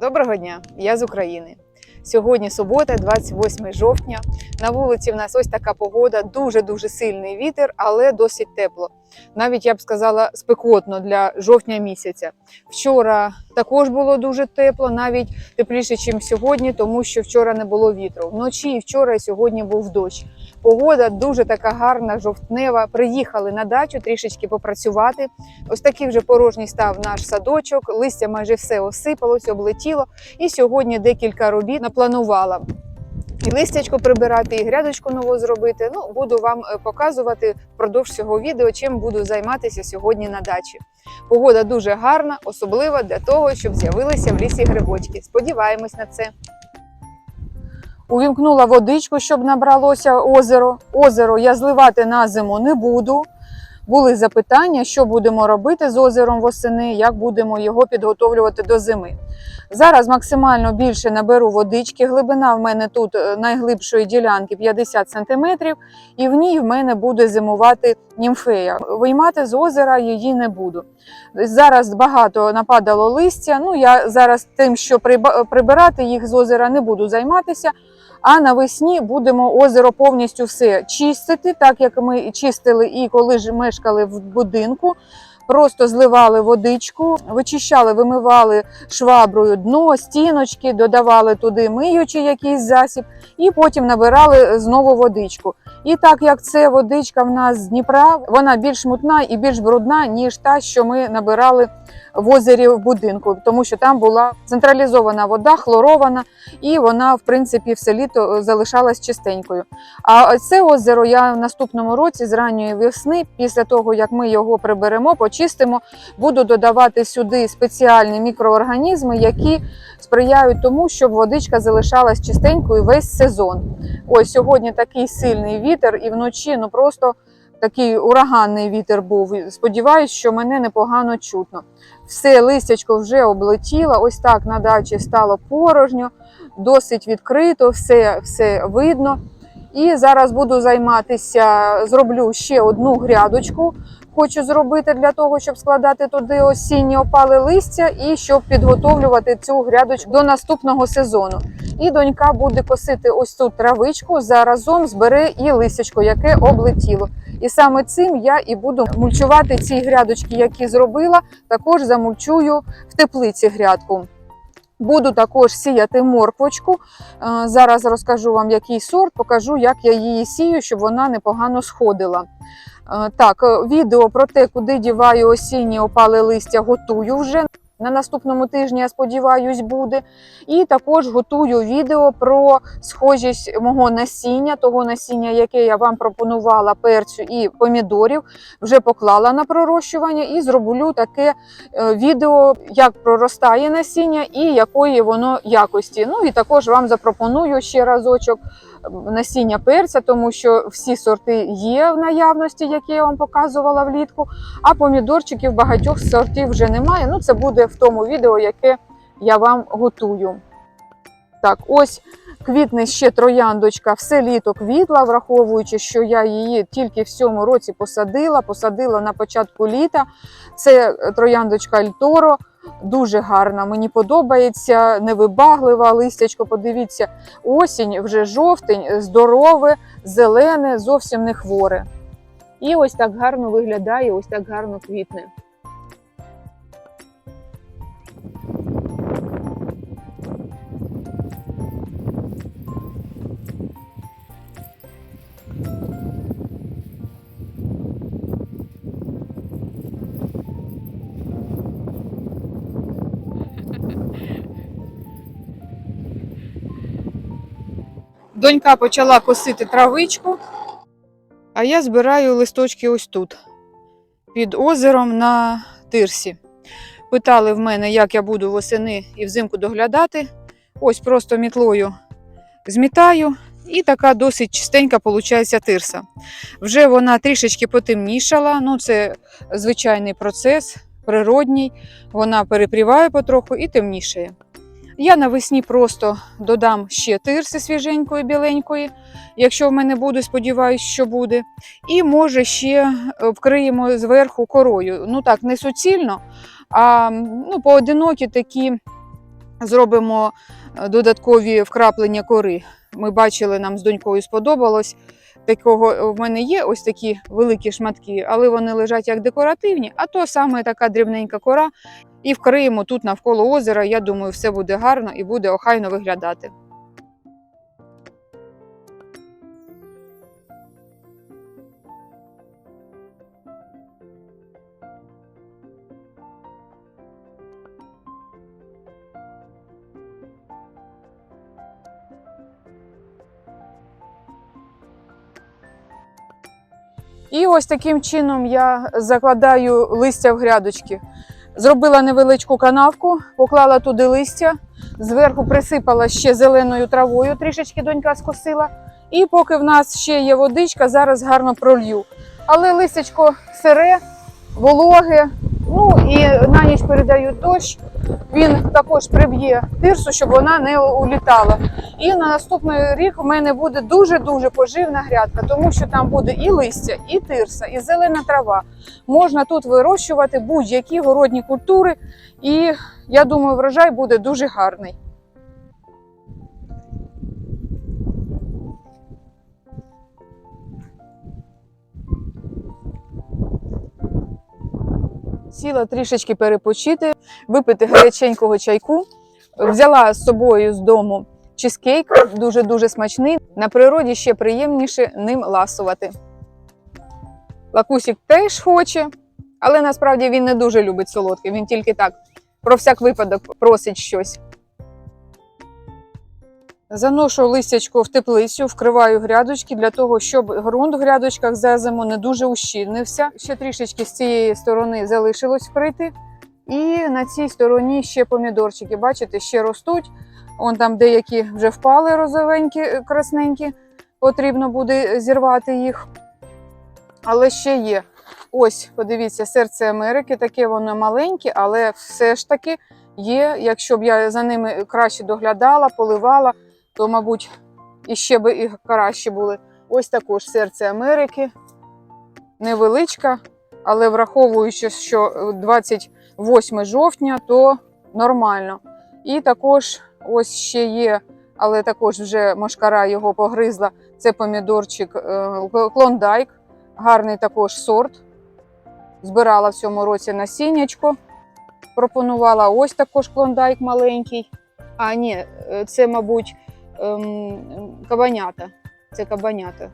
Доброго дня, я з України. Сьогодні субота, 28 жовтня. На вулиці в нас ось така погода, дуже дуже сильний вітер, але досить тепло. Навіть я б сказала спекотно для жовтня місяця. Вчора також було дуже тепло, навіть тепліше, ніж сьогодні, тому що вчора не було вітру. Вночі і вчора і сьогодні був дощ. Погода дуже така гарна, жовтнева. Приїхали на дачу трішечки попрацювати. Ось такий вже порожній став наш садочок. Листя майже все осипалось, облетіло. І сьогодні декілька робіт напланувала. І листячко прибирати, і грядочку нову зробити. Ну, буду вам е, показувати впродовж цього відео, чим буду займатися сьогодні на дачі. Погода дуже гарна, особливо для того, щоб з'явилися в лісі грибочки. Сподіваємось на це. Увімкнула водичку, щоб набралося озеро. Озеро я зливати на зиму не буду. Були запитання, що будемо робити з озером восени, як будемо його підготовлювати до зими. Зараз максимально більше наберу водички. Глибина в мене тут е, найглибшої ділянки 50 см, і в ній в мене буде зимувати німфея. Виймати з озера її не буду. Зараз багато нападало листя. Ну я зараз тим, що прибирати їх з озера, не буду займатися. А навесні будемо озеро повністю все чистити, так як ми чистили і коли ж мешкали в будинку. Просто зливали водичку, вичищали, вимивали шваброю дно, стіночки, додавали туди миючий якийсь засіб, і потім набирали знову водичку. І так як це водичка в нас з Дніпра, вона більш мутна і більш брудна, ніж та, що ми набирали в озері в будинку, тому що там була централізована вода, хлорована, і вона, в принципі, все літо е, залишалась чистенькою. А це озеро я в наступному році з ранньої весни, після того як ми його приберемо, почистимо, буду додавати сюди спеціальні мікроорганізми, які сприяють тому, щоб водичка залишалась чистенькою весь сезон. Ось сьогодні такий сильний вітер, і вночі ну просто такий ураганний вітер був. Сподіваюсь, що мене непогано чутно. Все листячко вже облетіло. Ось так на дачі стало порожньо, досить відкрито, все, все видно. І зараз буду займатися, зроблю ще одну грядочку. Хочу зробити для того, щоб складати туди осінні опали листя і щоб підготовлювати цю грядочку до наступного сезону. І донька буде косити ось цю травичку, заразом збере і листячко, яке облетіло. І саме цим я і буду мульчувати ці грядочки, які зробила. Також замульчую в теплиці грядку. Буду також сіяти морквочку. Е, Зараз розкажу вам, який сорт, покажу, як я її сію, щоб вона непогано сходила. Е, Так, е, відео про те, куди діваю осінні опали листя, готую вже. На наступному тижні, я сподіваюсь, буде. І також готую відео про схожість мого насіння, того насіння, яке я вам пропонувала перцю і помідорів, вже поклала на пророщування і зроблю таке е, відео, як проростає насіння і якої воно якості. Ну і також вам запропоную ще разочок насіння перця, тому що всі сорти є в наявності, які я вам показувала влітку. А помідорчиків багатьох сортів вже немає. Ну, це буде в тому відео, яке я вам готую. Так, ось квітне ще трояндочка, все літо квітла, враховуючи, що я її тільки в цьому році посадила, посадила на початку літа. Це трояндочка Альторо. Дуже гарна, мені подобається, невибаглива листячко. Подивіться, осінь, вже жовтень, здорове, зелене, зовсім не хворе. І ось так гарно виглядає, ось так гарно квітне. Донька почала косити травичку, а я збираю листочки ось тут, під озером на тирсі. Питали в мене, як я буду восени і взимку доглядати. Ось просто мітлою змітаю, і така досить чистенька виходить тирса. Вже вона трішечки потемнішала, ну це звичайний процес, природній. Вона перепріває потроху і темнішає. Я навесні просто додам ще тирси свіженької, біленької, якщо в мене буде, сподіваюсь, що буде. І може ще е, вкриємо зверху корою. Ну так, не суцільно, а ну, поодинокі такі зробимо е, додаткові вкраплення кори. Ми бачили, нам з донькою сподобалось. Такого в мене є ось такі великі шматки, але вони лежать як декоративні, а то саме така дрібненька кора. І вкриємо тут навколо озера. Я думаю, все буде гарно і буде охайно виглядати. І ось таким чином я закладаю листя в грядочки. Зробила невеличку канавку, поклала туди листя, зверху присипала ще зеленою травою, трішечки донька скосила. І поки в нас ще є водичка, зараз гарно пролью. Але листячко сире, вологе, ну і на ніч передають дощ. Він також приб'є тирсу, щоб вона не улітала. І на наступний рік в мене буде дуже-дуже поживна грядка, тому що там буде і листя, і тирса, і зелена трава. Можна тут вирощувати будь-які городні культури, і я думаю, врожай буде дуже гарний. Сіла трішечки перепочити, випити гаряченького чайку. Взяла з собою з дому чизкейк, дуже-дуже смачний. На природі ще приємніше ним ласувати. Лакусік теж хоче, але насправді він не дуже любить солодке, він тільки так про всяк випадок просить щось. Заношу листячко в теплицю, вкриваю грядочки для того, щоб ґрунт в грядочках за зиму не дуже ущільнився. Ще трішечки з цієї сторони залишилось вкрити. І на цій стороні ще помідорчики, бачите, ще ростуть. Вон там деякі вже впали розовенькі, е, красненькі. Потрібно буде зірвати їх. Але ще є. Ось, подивіться, серце Америки, таке воно маленьке, але все ж таки є. Якщо б я за ними краще доглядала, поливала, то, мабуть, іще би і краще були. Ось також серце Америки. Невеличка, але враховуючи, що 28 жовтня, то нормально. І також ось ще є, але також вже мошкара його погризла. Це помідорчик е, клондайк, гарний також сорт. Збирала в цьому році насіннячко. Пропонувала ось також клондайк маленький. А, ні, е, це, мабуть, ем, кабанята. Це кабанята.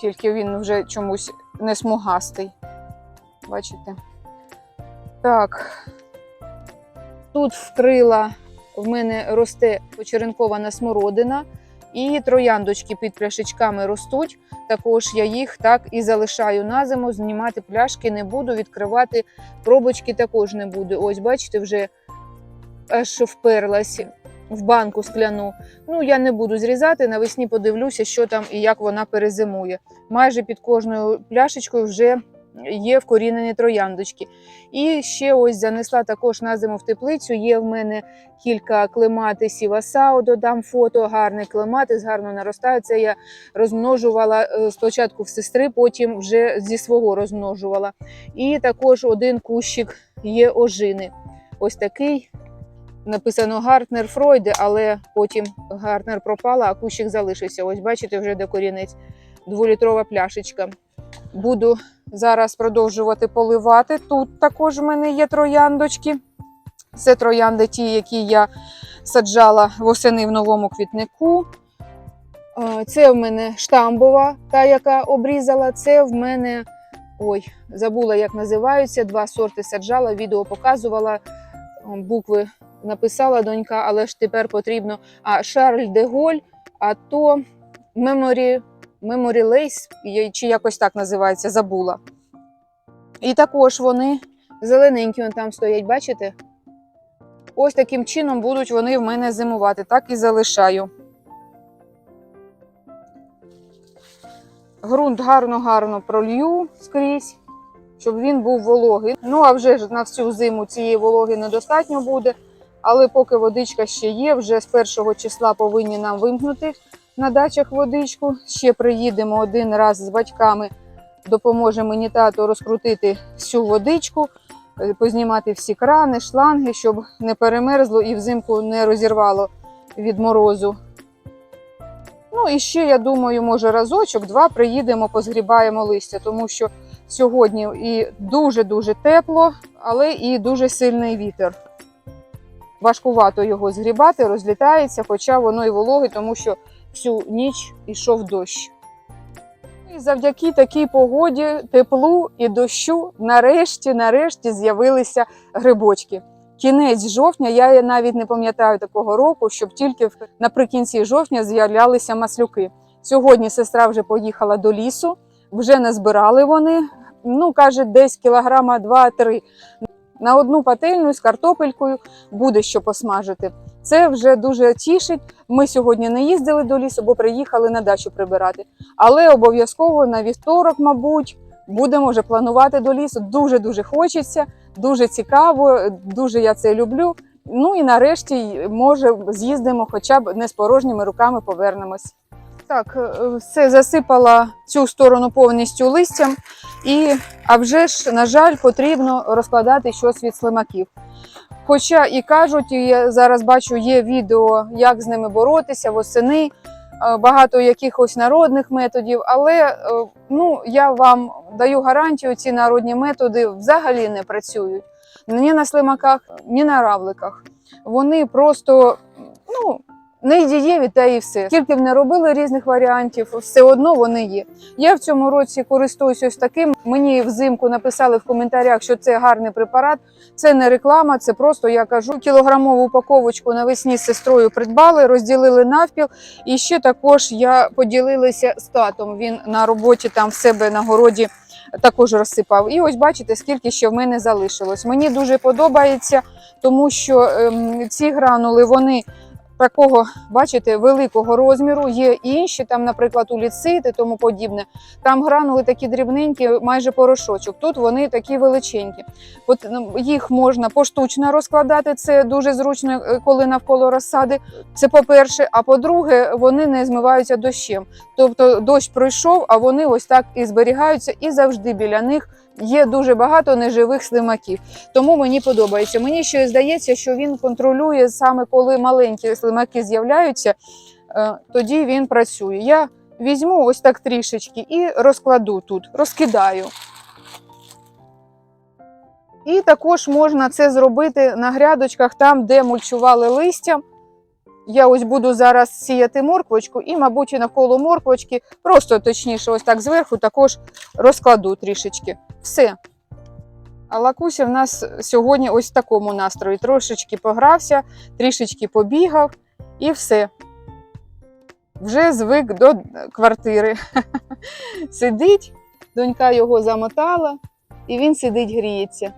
Тільки він вже чомусь не смугастий. Бачите? Так. Тут вкрила, в мене росте почеренкована смородина, і трояндочки під пляшечками ростуть. Також я їх так і залишаю на зиму. Знімати пляшки не буду, відкривати пробочки також не буду. Ось, бачите, вже аж вперлась в банку скляну. Ну, я не буду зрізати, навесні подивлюся, що там і як вона перезимує. Майже під кожною пляшечкою вже є вкорінені трояндочки. І ще ось занесла також на зиму в теплицю. Є в мене кілька клематисів асао, додам фото, гарний клематис, гарно наростає. Це я розмножувала е, спочатку в сестри, потім вже зі свого розмножувала. І також один кущик є ожини. Ось такий. Написано Гартнер Фройде, але потім Гартнер пропала, а кущик залишився. Ось бачите, вже де корінець. Дволітрова пляшечка. Буду зараз продовжувати поливати. Тут також в мене є трояндочки. Це троянди, ті, які я саджала восени в новому квітнику. Це в мене штамбова, та, яка обрізала. Це в мене. Ой, забула, як називаються. Два сорти саджала, відео показувала. Букви написала донька, але ж тепер потрібно. А Шарль де Голь, а то Меморі, Меморі Лейс, чи якось так називається, забула. І також вони зелененькі вон там стоять, бачите? Ось таким чином будуть вони в мене зимувати. Так і залишаю. Грунт гарно-гарно пролью скрізь, щоб він був вологий. Ну, а вже ж на всю зиму цієї вологи недостатньо буде. Але поки водичка ще є, вже з першого числа повинні нам вимкнути на дачах водичку. Ще приїдемо один раз з батьками, допоможе мені тато розкрутити всю водичку. е, познімати всі крани, шланги, щоб не перемерзло і взимку не розірвало від морозу. Ну і ще, я думаю, може разочок, два приїдемо, позгрібаємо листя, тому що сьогодні і дуже-дуже тепло, але і дуже сильний вітер. Важкувато його згрібати, розлітається, хоча воно і вологе, тому що всю ніч йшов дощ. І завдяки такій погоді, теплу і дощу, нарешті, нарешті з'явилися грибочки. Кінець жовтня, я навіть не пам'ятаю такого року, щоб тільки наприкінці жовтня з'являлися маслюки. Сьогодні сестра вже поїхала до лісу, вже назбирали вони. Ну, каже, десь кілограма 2-3. На одну пательню з картопелькою буде що посмажити. Це вже дуже тішить. Ми сьогодні не їздили до лісу, бо приїхали на дачу прибирати. Але обов'язково на вівторок, мабуть, будемо вже планувати до лісу. Дуже дуже хочеться, дуже цікаво, дуже я це люблю. Ну і нарешті, може, з'їздимо, хоча б не з порожніми руками повернемось. Так, е, все засипала цю сторону повністю листям, і а вже ж, на жаль, потрібно розкладати щось від слимаків. Хоча і кажуть, і я зараз бачу, є відео, як з ними боротися восени, е, багато якихось народних методів, але е, ну, я вам даю гарантію, ці народні методи взагалі не працюють ні на слимаках, ні на равликах. Вони просто ну, не дієві та і все. Скільки б не робили різних варіантів, все одно вони є. Я в цьому році користуюсь ось таким. Мені взимку написали в коментарях, що це гарний препарат. Це не реклама, це просто я кажу. Кілограмову упаковочку навесні з сестрою придбали, розділили навпіл. І ще також я поділилася з татом. Він на роботі там в себе на городі також розсипав. І ось бачите, скільки ще в мене залишилось. Мені дуже подобається, тому що ем, ці гранули вони. Такого, бачите, великого розміру, є інші, там, наприклад, уліцит і тому подібне. Там гранули такі дрібненькі, майже порошочок. Тут вони такі величенькі. От їх можна поштучно розкладати. Це дуже зручно, е, коли навколо розсади. Це по-перше. А по-друге, вони не змиваються дощем. Тобто дощ пройшов, а вони ось так і зберігаються, і завжди біля них є дуже багато неживих слимаків. Тому мені подобається. Мені ще здається, що він контролює саме коли маленькі слимаки з'являються, е, тоді він працює. Я візьму ось так трішечки і розкладу тут, розкидаю. І також можна це зробити на грядочках, там, де мульчували листям. Я ось буду зараз сіяти морквочку і, мабуть, і навколо морквочки, просто точніше, ось так зверху також розкладу трішечки. Все. А Лакуся в нас сьогодні ось в такому настрої. Трошечки погрався, трішечки побігав і все. Вже звик до квартири. Сидить, донька його замотала, і він сидить, гріється.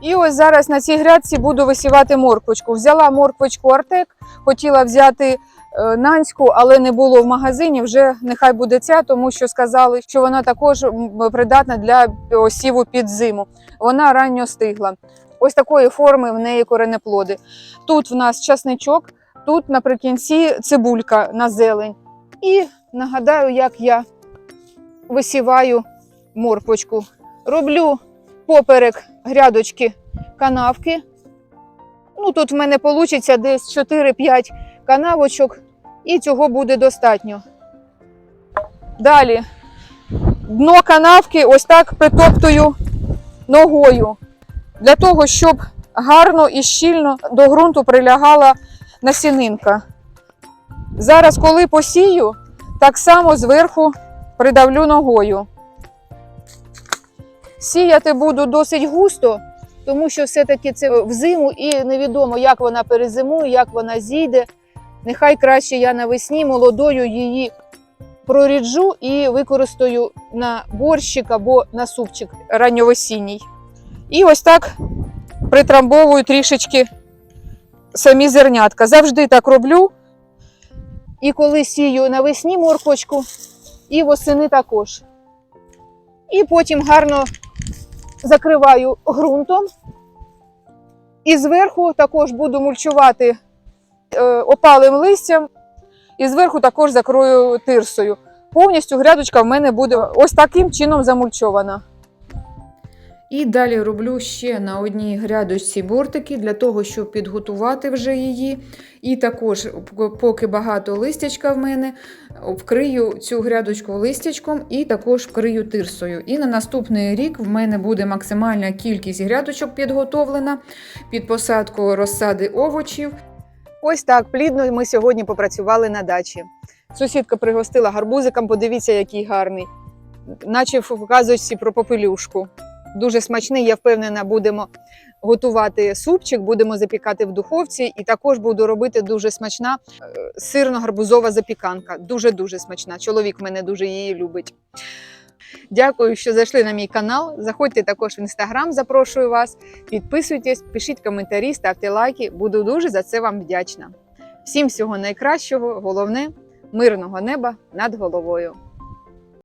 І ось зараз на цій грядці буду висівати морквочку. Взяла морквочку Артек, хотіла взяти е, нанську, але не було в магазині. Вже нехай буде ця, тому що сказали, що вона також придатна для осіву під зиму. Вона ранньо стигла. Ось такої форми в неї коренеплоди. Тут в нас часничок, тут наприкінці цибулька на зелень. І нагадаю, як я висіваю морквочку. Роблю поперек грядочки канавки. Ну, тут в мене вийде десь 4-5 канавочок, і цього буде достатньо. Далі дно канавки ось так притоптую ногою, для того, щоб гарно і щільно до ґрунту прилягала насінинка. Зараз, коли посію, так само зверху придавлю ногою. Сіяти буду досить густо, тому що все-таки це взиму і невідомо, як вона перезимує, як вона зійде. Нехай краще я навесні молодою її проріджу і використаю на борщик або на супчик ранньовесінній. І ось так притрамбовую трішечки самі зернятка. Завжди так роблю. І коли сію навесні морквочку, і восени також. І потім гарно закриваю ґрунтом. І зверху також буду мульчувати е, опалим листям, і зверху також закрою тирсою. повністю грядочка в мене буде ось таким чином замульчована. І далі роблю ще на одній грядочці бортики для того, щоб підготувати вже її. І також, поки багато листячка в мене, вкрию цю грядочку листячком і також вкрию тирсою. І на наступний рік в мене буде максимальна кількість грядочок підготовлена під посадку розсади овочів. Ось так плідно ми сьогодні попрацювали на дачі. Сусідка пригостила гарбузиком, подивіться, який гарний, наче в казочці про попелюшку. Дуже смачний, я впевнена, будемо готувати супчик, будемо запікати в духовці, і також буду робити дуже смачна е, сирно-гарбузова запіканка. Дуже-дуже смачна. Чоловік мене дуже її любить. Дякую, що зайшли на мій канал. Заходьте також в інстаграм, запрошую вас. Підписуйтесь, пишіть коментарі, ставте лайки. Буду дуже за це вам вдячна. Всім всього найкращого, головне мирного неба над головою.